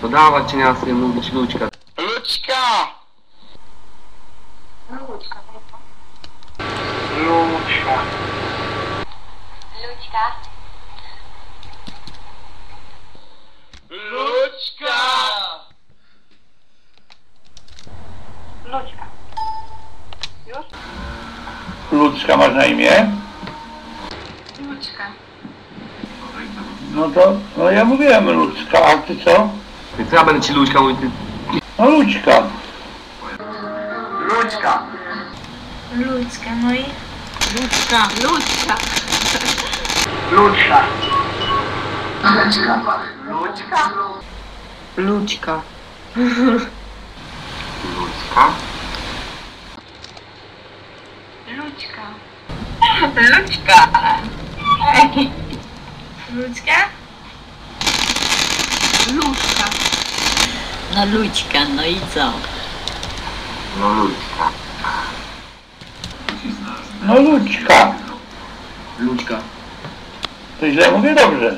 To dawać cieniasy mówić Lućka. Luczka! Ludzka. Luczka. Ludzka. Luczka! Ludzka. Już? Ludzka masz na imię? Ludzka. No to, no ja mówiłem Ludzka, a ty co? Więc ja będę ci Lućka mówić, ty... No Ludzka. Luczka! Ludzka, no i? Ludzka, Ludzka. Luczka! Luczka! Luczka! Ludzka. Lućka? Ludzka. Ludzka. Ludzka? Ludzka. No Ludzka, no i co? No Lućka. No Ludzka. Lućka. To źle mówię dobrze.